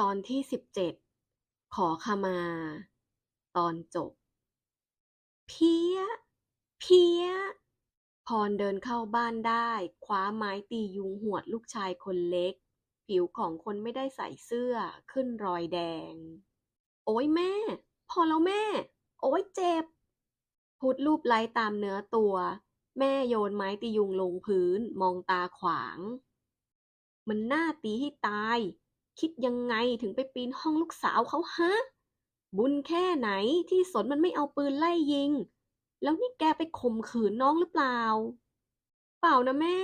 ตอนที่สิบเจ็ดขอขมา ตอนจบ เพี้ย เพี้ย พรเดินเข้าบ้านได้ คว้าไม้ตียุงหวดลูกชายคนเล็ก ผิวของคนไม่ได้ใส่เสื้อขึ้นรอยแดง โอ้ยแม่ พอแล้วแม่ โอ้ยเจ็บ พุดรูปไล้ตามเนื้อตัว แม่โยนไม้ตียุงลงพื้นมองตาขวาง มันน่าตีให้ตาย คิดยังไงถึงไปปีนห้องลูกสาวเขาฮะ บุญแค่ไหนที่สนมันไม่เอาปืนไล่ยิง แล้วนี่แกไปข่มขืนน้องหรือเปล่า เปล่านะแม่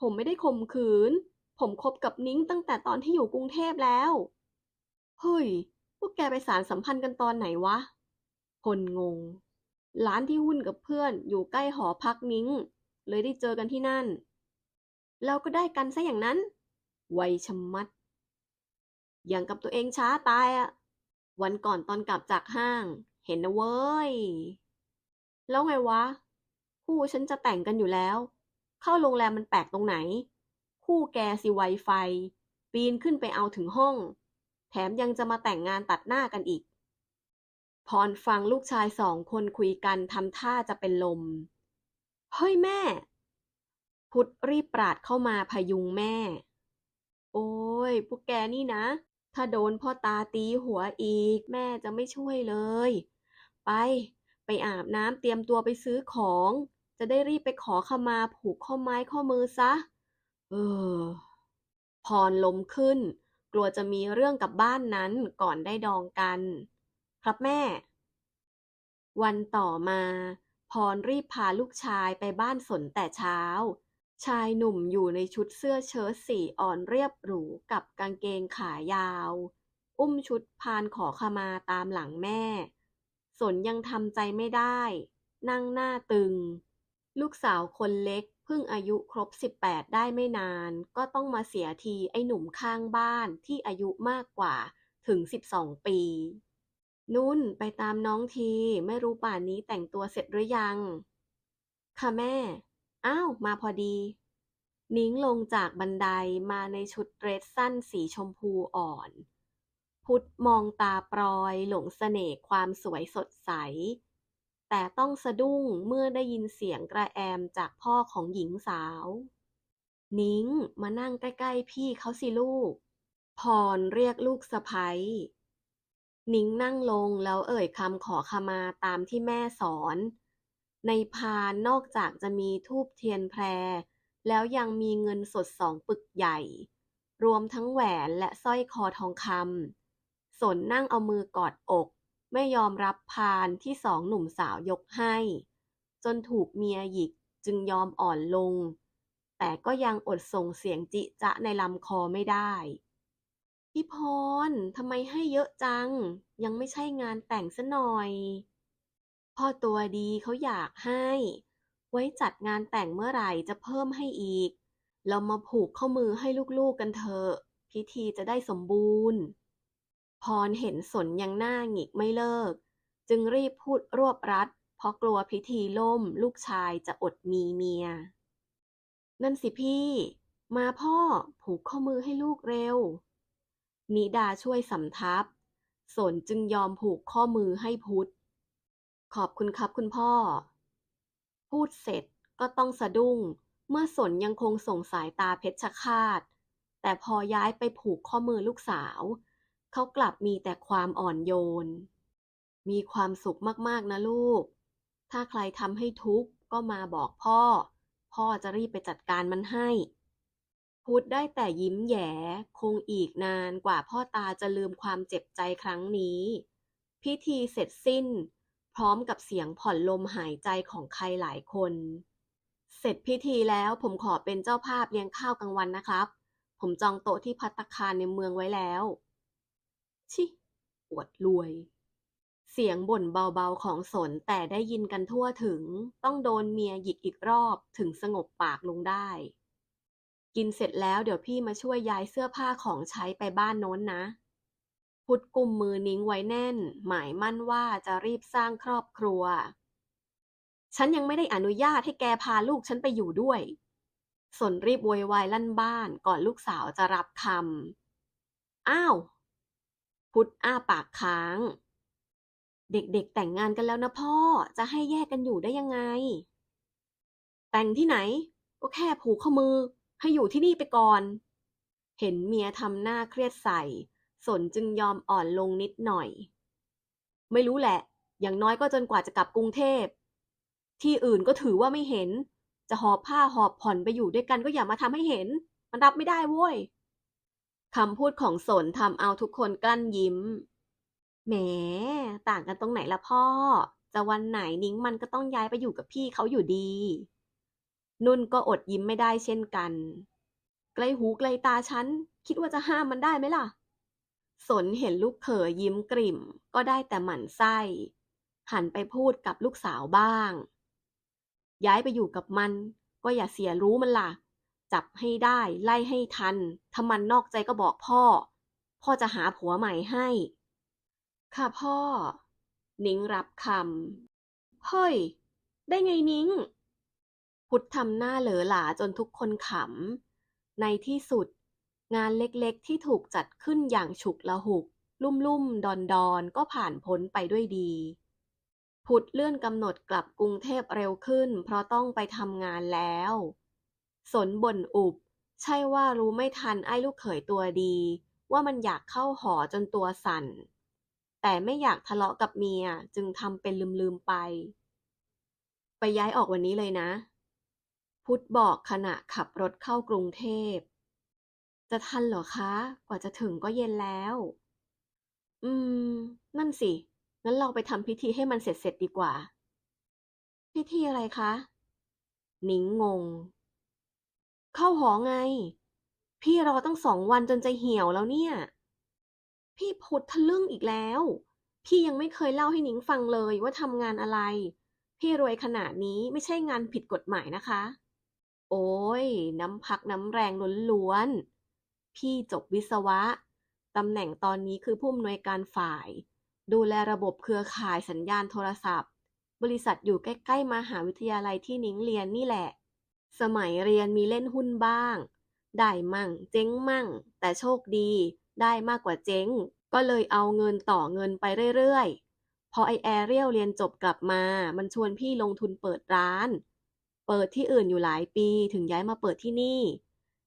ผมไม่ได้ข่มขืน ผมคบกับนิ้งตั้งแต่ตอนที่อยู่กรุงเทพแล้ว เฮ้ย พวกแกไปสารสัมพันธ์กันตอนไหนวะ พลงง ร้านที่หุ้นกับเพื่อนอยู่ใกล้หอพักนิ้ง เลยได้เจอกันที่นั่นแล้วก็ได้กันซะอย่างนั้น ไวชะมัด อย่างกับตัวเองช้าตายอะวันก่อนตอนกลับจากห้าง เห็นนะเว้ย แล้วไงวะ คู่ฉันจะแต่งกันอยู่แล้ว เข้าโรงแรมมันแปลกตรงไหน คู่แกสิไวไฟ ปีนขึ้นไปเอาถึงห้อง แถมยังจะมาแต่งงานตัดหน้ากันอีก พรฟังลูกชายสองคนคุยกันทำท่าจะเป็นลม เฮ้ยแม่ พุทธรีบปราดเข้ามาพยุงแม่ โอ้ยพวกแกนี่นะ ถ้าโดนพ่อตาตีหัวอีก แม่จะไม่ช่วยเลย ไป ไปอาบน้ำเตรียมตัวไปซื้อของ จะได้รีบไปขอขมาผูกข้อไม้ข้อมือซะ เออ พรลมขึ้น กลัวจะมีเรื่องกับบ้านนั้นก่อนได้ดองกัน ครับแม่ วันต่อมา พรรีบพาลูกชายไปบ้านสนแต่เช้า ชายหนุ่มอยู่ในชุดเสื้อเชิ้ตสีอ่อนเรียบหรูกับกางเกงขายาว อุ้มชุดพานขอขมาตามหลังแม่ สนยังทำใจไม่ได้ นั่งหน้าตึง ลูกสาวคนเล็กเพิ่งอายุครบ 18 ได้ไม่นาน ก็ต้องมาเสียทีไอ้หนุ่มข้างบ้านที่อายุมากกว่าถึง 12 ปี นุ่นไปตามน้องทีไม่รู้ป่านนี้แต่งตัวเสร็จหรือยัง ค่ะแม่ อ้าว มาพอดี นิ้งลงจากบันไดมาในชุดเดรสสั้นสีชมพูอ่อน พุทธมองตาปลอยหลงเสน่ห์ความสวยสดใส แต่ต้องสะดุ้งเมื่อได้ยินเสียงกระแอมจากพ่อของหญิงสาว นิ้งมานั่งใกล้ๆพี่เขาสิลูก พรเรียกลูกสะใภ้นิ้งนั่งลงแล้วเอ่ยคำขอขมาตามที่แม่สอน ในพานนอกจากจะมีธูปเทียนแพร แล้วยังมีเงินสดสองปึกใหญ่ รวมทั้งแหวนและสร้อยคอทองคำสนนั่งเอามือกอดอก ไม่ยอมรับพานที่สองหนุ่มสาวยกให้ จนถูกเมียหยิกจึงยอมอ่อนลง แต่ก็ยังอดส่งเสียงจิจะในลำคอไม่ได้พี่พรทำไมให้เยอะจัง ยังไม่ใช่งานแต่งซะหน่อย พ่อตัวดีเขาอยากให้ ไว้จัดงานแต่งเมื่อไหร่จะเพิ่มให้อีก เรามาผูกข้อมือให้ลูกๆกันเถอะ พิธีจะได้สมบูรณ์ พรเห็นสนยังหน้าหงิกไม่เลิก จึงรีบพูดรวบรัด เพราะกลัวพิธีล่มลูกชายจะอดมีเมีย นั่นสิพี่ มาพ่อผูกข้อมือให้ลูกเร็ว นิดาช่วยสำทับ สนจึงยอมผูกข้อมือให้พุทธ ขอบคุณครับคุณพ่อ พูดเสร็จก็ต้องสะดุ้ง เมื่อสนยังคงส่งสายตาเพชฌฆาตแต่พอย้ายไปผูกข้อมือลูกสาว เขากลับมีแต่ความอ่อนโยน มีความสุขมากๆนะลูก ถ้าใครทำให้ทุกข์ก็มาบอกพ่อ พ่อจะรีบไปจัดการมันให้พุทธได้แต่ยิ้มแย่คงอีกนานกว่าพ่อตาจะลืมความเจ็บใจครั้งนี้ พิธีเสร็จสิ้น พร้อมกับเสียงผ่อนลมหายใจของใครหลายคน เสร็จพิธีแล้วผมขอเป็นเจ้าภาพเลี้ยงข้าวกลางวันนะครับ ผมจองโต๊ะที่พัตคารในเมืองไว้แล้ว ชิอวดรวย เสียงบ่นเบาๆของสนแต่ได้ยินกันทั่วถึง ต้องโดนเมียหยิกอีกรอบถึงสงบปากลงได้ กินเสร็จแล้วเดี๋ยวพี่มาช่วยย้ายเสื้อผ้าของใช้ไปบ้านโน้นนะ พุทธกุมมือนิ้งไว้แน่น หมายมั่นว่าจะรีบสร้างครอบครัว ฉันยังไม่ได้อนุญาตให้แกพาลูกฉันไปอยู่ด้วย สนรีบโวยวายลั่นบ้านก่อนลูกสาวจะรับคำ อ้าว พุทธอ้าปากค้าง เด็กๆแต่งงานกันแล้วนะพ่อ จะให้แยกกันอยู่ได้ยังไง แต่งที่ไหน ก็แค่ผูกข้อมือ ให้อยู่ที่นี่ไปก่อน เห็นเมียทำหน้าเครียดใส่ สนจึงยอมอ่อนลงนิดหน่อย ไม่รู้แหละ อย่างน้อยก็จนกว่าจะกลับกรุงเทพ ที่อื่นก็ถือว่าไม่เห็น จะหอบผ้าหอบผ่อนไปอยู่ด้วยกันก็อย่ามาทำให้เห็น มันรับไม่ได้เว้ยคำพูดของสนทำเอาทุกคนกลั้นยิ้ม แหม ต่างกันตรงไหนละพ่อ จะวันไหนนิ้งมันก็ต้องย้ายไปอยู่กับพี่เขาอยู่ดี นุ่นก็อดยิ้มไม่ได้เช่นกัน ใกล้หูไกลตาฉัน คิดว่าจะห้ามมันได้ไหมล่ะ สนเห็นลูกเขยยิ้มกริ่ม ก็ได้แต่หมั่นไส้ หันไปพูดกับลูกสาวบ้าง ย้ายไปอยู่กับมัน ก็อย่าเสียรู้มันล่ะ จับให้ได้ไล่ให้ทัน ถ้ามันนอกใจก็บอกพ่อ พ่อจะหาผัวใหม่ให้ ค่ะพ่อ นิ้งรับคำ เฮ้ย ได้ไงนิ้ง พุทธทำหน้าเหลอหลาจนทุกคนขำ ในที่สุด งานเล็กๆ ที่ถูกจัดขึ้นอย่างฉุกละหุก ลุ่มๆ ดอนๆ ก็ผ่านพ้นไปด้วยดีพุทธเลื่อนกำหนดกลับกรุงเทพเร็วขึ้น เพราะต้องไปทำงานแล้ว สนบ่นอุบ ใช่ว่ารู้ไม่ทันไอ้ลูกเขยตัวดี ว่ามันอยากเข้าหอจนตัวสั่น แต่ไม่อยากทะเลาะกับเมียจึงทำเป็นลืมๆไป ไปย้ายออกวันนี้เลยนะ พุทธบอกขณะขับรถเข้ากรุงเทพ จะทันเหรอคะ กว่าจะถึงก็เย็นแล้ว อืม นั่นสิ งั้นเราไปทำพิธีให้มันเสร็จๆดีกว่า พิธีอะไรคะนิ้งงง เข้าหอไง พี่รอตั้งสองวันจนใจเหี่ยวแล้วเนี่ย พี่พุทธทะลึ่งอีกแล้ว พี่ยังไม่เคยเล่าให้หนิงฟังเลยว่าทำงานอะไร พี่รวยขนาดนี้ไม่ใช่งานผิดกฎหมายนะคะ โอ้ยน้ำพักน้ำแรงล้วนๆ พี่จบวิศวะ ตำแหน่งตอนนี้คือผู้อำนวยการฝ่าย ดูแลระบบเครือข่ายสัญญาณโทรศัพท์ บริษัทอยู่ใกล้ ๆ มหาวิทยาลัยที่นิ้งเรียนนี่แหละ สมัยเรียนมีเล่นหุ้นบ้าง ได้มั่ง เจ๊งมั่ง แต่โชคดี ได้มากกว่าเจ๊ง ก็เลยเอาเงินต่อเงินไปเรื่อยๆ พอไอแอเรียลเรียนจบกลับมา มันชวนพี่ลงทุนเปิดร้าน เปิดที่อื่นอยู่หลายปีถึงย้ายมาเปิดที่นี่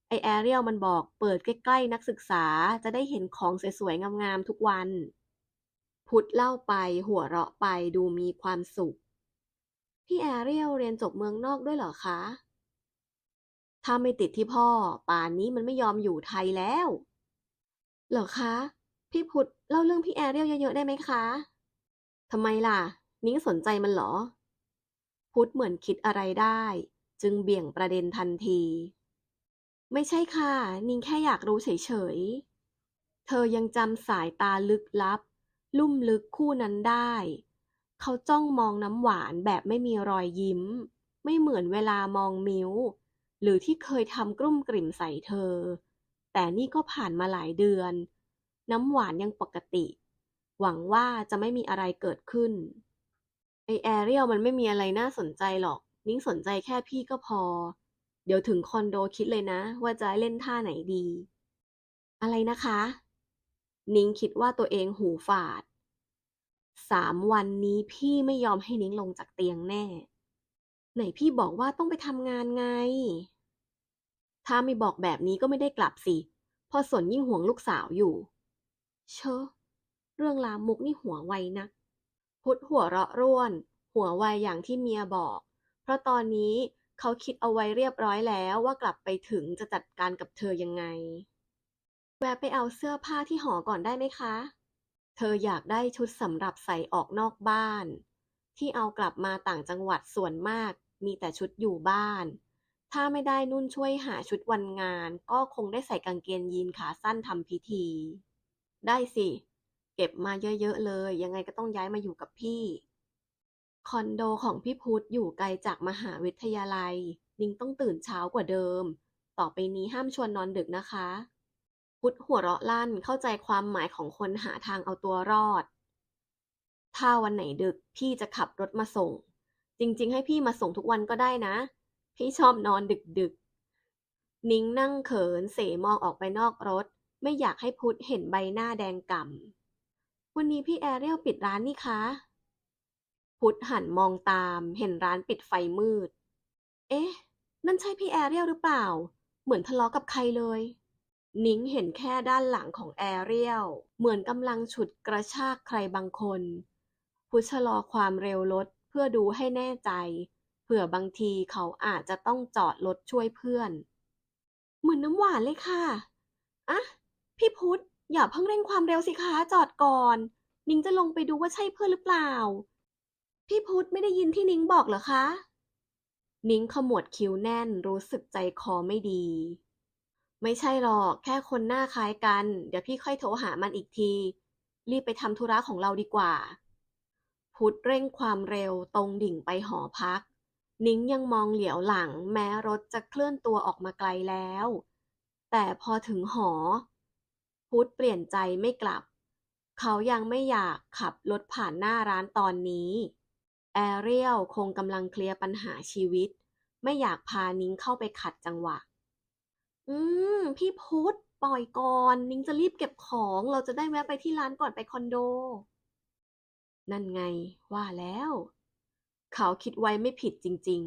ไอแอเรียลมันบอกเปิดใกล้ๆนักศึกษาจะได้เห็นของสวยๆ งามๆ ทุกวัน พุทธเล่าไปหัวเราะไปดูมีความสุข พี่แอเรียลเรียนจบเมืองนอกด้วยเหรอคะ ถ้าไม่ติดที่พ่อ ป่านนี้มันไม่ยอมอยู่ไทยแล้ว เหรอคะ พี่พุทธเล่าเรื่องพี่แอเรียลเยอะๆ ได้ไหมคะทำไมล่ะ นิ้งสนใจมันเหรอ พุทธเหมือนคิดอะไรได้ จึงเบี่ยงประเด็นทันที ไม่ใช่ค่ะ นิ้งแค่อยากรู้เฉยๆ เธอยังจำสายตาลึกลับ ลุ่มลึกคู่นั้นได้ เขาจ้องมองน้ำหวานแบบไม่มีรอยยิ้ม ไม่เหมือนเวลามองมิวหรือที่เคยทำกลุ้มกลิ่มใส่เธอ แต่นี่ก็ผ่านมาหลายเดือน น้ำหวานยังปกติ หวังว่าจะไม่มีอะไรเกิดขึ้น ไอแอเรียลมันไม่มีอะไรน่าสนใจหรอก นิ้งสนใจแค่พี่ก็พอ เดี๋ยวถึงคอนโดคิดเลยนะ ว่าจะเล่นท่าไหนดี อะไรนะคะ นิ้งคิดว่าตัวเองหูฝาด สามวันนี้พี่ไม่ยอมให้นิ้งลงจากเตียงแน่ ไหนพี่บอกว่าต้องไปทำงานไง ถ้าไม่บอกแบบนี้ก็ไม่ได้กลับสิ พอสนยิ่งห่วงลูกสาวอยู่ เชอะเรื่องลามมุกนี่หัวไวนะ พุทธหัวเราะร่วน หัวไวอย่างที่เมียบอก เพราะตอนนี้ เขาคิดเอาไว้เรียบร้อยแล้วว่ากลับไปถึงจะจัดการกับเธอยังไง แวะไปเอาเสื้อผ้าที่หอก่อนได้ไหมคะ เธออยากได้ชุดสำหรับใส่ออกนอกบ้าน ที่เอากลับมาต่างจังหวัดส่วนมาก มีแต่ชุดอยู่บ้าน ถ้าไม่ได้นุ่นช่วยหาชุดวันงาน ก็คงได้ใส่กางเกงยีนขาสั้นทำพิธี ได้สิ เก็บมาเยอะๆเลย ยังไงก็ต้องย้ายมาอยู่กับพี่ คอนโดของพี่พุทธอยู่ไกลจากมหาวิทยาลัย นิ้งต้องตื่นเช้ากว่าเดิม ต่อไปนี้ห้ามชวนนอนดึกนะคะ พุทธหัวเราะลั่นเข้าใจความหมายของคนหาทางเอาตัวรอด ถ้าวันไหนดึกพี่จะขับรถมาส่ง จริง ๆ ให้พี่มาส่งทุกวันก็ได้นะ พี่ชอบนอนดึกๆ นิ้งนั่งเขินเสมองออกไปนอกรถ ไม่อยากให้พุทธเห็นใบหน้าแดงก่ำวันนี้พี่แอเรียลปิดร้านนี่คะ พุทธหันมองตามเห็นร้านปิดไฟมืด เอ๊ะ นั่นใช่พี่แอเรียลหรือเปล่า เหมือนทะเลาะกับใครเลย นิ้งเห็นแค่ด้านหลังของแอเรียล เหมือนกำลังฉุดกระชากใครบางคน พุทธชะลอความเร็วรถเพื่อดูให้แน่ใจ เผื่อบางทีเขาอาจจะต้องจอดรถช่วยเพื่อน เหมือนน้ำหวานเลยค่ะ อะพี่พุทธอย่าเพิ่งเร่งความเร็วสิคะจอดก่อน นิ้งจะลงไปดูว่าใช่เพื่อนหรือเปล่า พี่พุทธไม่ได้ยินที่นิ้งบอกเหรอคะ นิ้งขมวดคิ้วแน่นรู้สึกใจคอไม่ดี ไม่ใช่หรอกแค่คนหน้าคล้ายกัน เดี๋ยวพี่ค่อยโทรหามันอีกที รีบไปทำธุระของเราดีกว่า พุทธเร่งความเร็วตรงดิ่งไปหอพัก นิ้งยังมองเหลียวหลัง แม้รถจะเคลื่อนตัวออกมาไกลแล้ว แต่พอถึงหอ พุทธเปลี่ยนใจไม่กลับ เขายังไม่อยากขับรถผ่านหน้าร้านตอนนี้ แอเรียลคงกำลังเคลียร์ปัญหาชีวิต ไม่อยากพานิ้งเข้าไปขัดจังหวะ อืม พี่พุธปล่อยก่อน นิ้งจะรีบเก็บของ เราจะได้แวะไปที่ร้านก่อนไปคอนโด นั่นไง ว่าแล้ว เขาคิดไว้ไม่ผิดจริง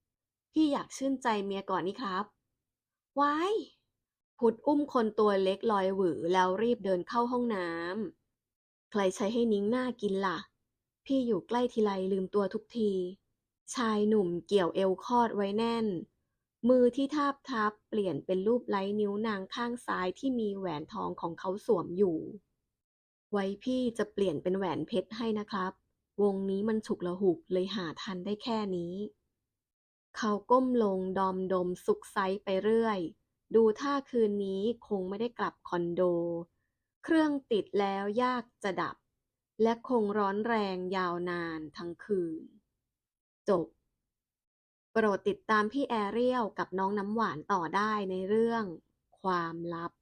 ๆ พี่อยากชื่นใจเมียก่อนนี่ครับว้ายพุธอุ้มคนตัวเล็กลอยหวือแล้วรีบเดินเข้าห้องน้ำใครใช้ให้นิ้งหน้ากินล่ะ พี่อยู่ใกล้ทีไรลืมตัวทุกที ชายหนุ่มเกี่ยวเอวคอดไว้แน่น มือที่ทาบทับเปลี่ยนเป็นรูปไล้นิ้วนางข้างซ้ายที่มีแหวนทองของเขาสวมอยู่ ไว้พี่จะเปลี่ยนเป็นแหวนเพชรให้นะครับ วงนี้มันฉุกละหุกเลยหาทันได้แค่นี้ เขาก้มลงดอมดมซุกไซไปเรื่อย ดูท่าคืนนี้คงไม่ได้กลับคอนโด เครื่องติดแล้วยากจะดับ และคงร้อนแรงยาวนานทั้งคืน จบ โปรดติดตามพี่แอเรียลกับน้องน้ำหวานต่อได้ในเรื่อง ความลับ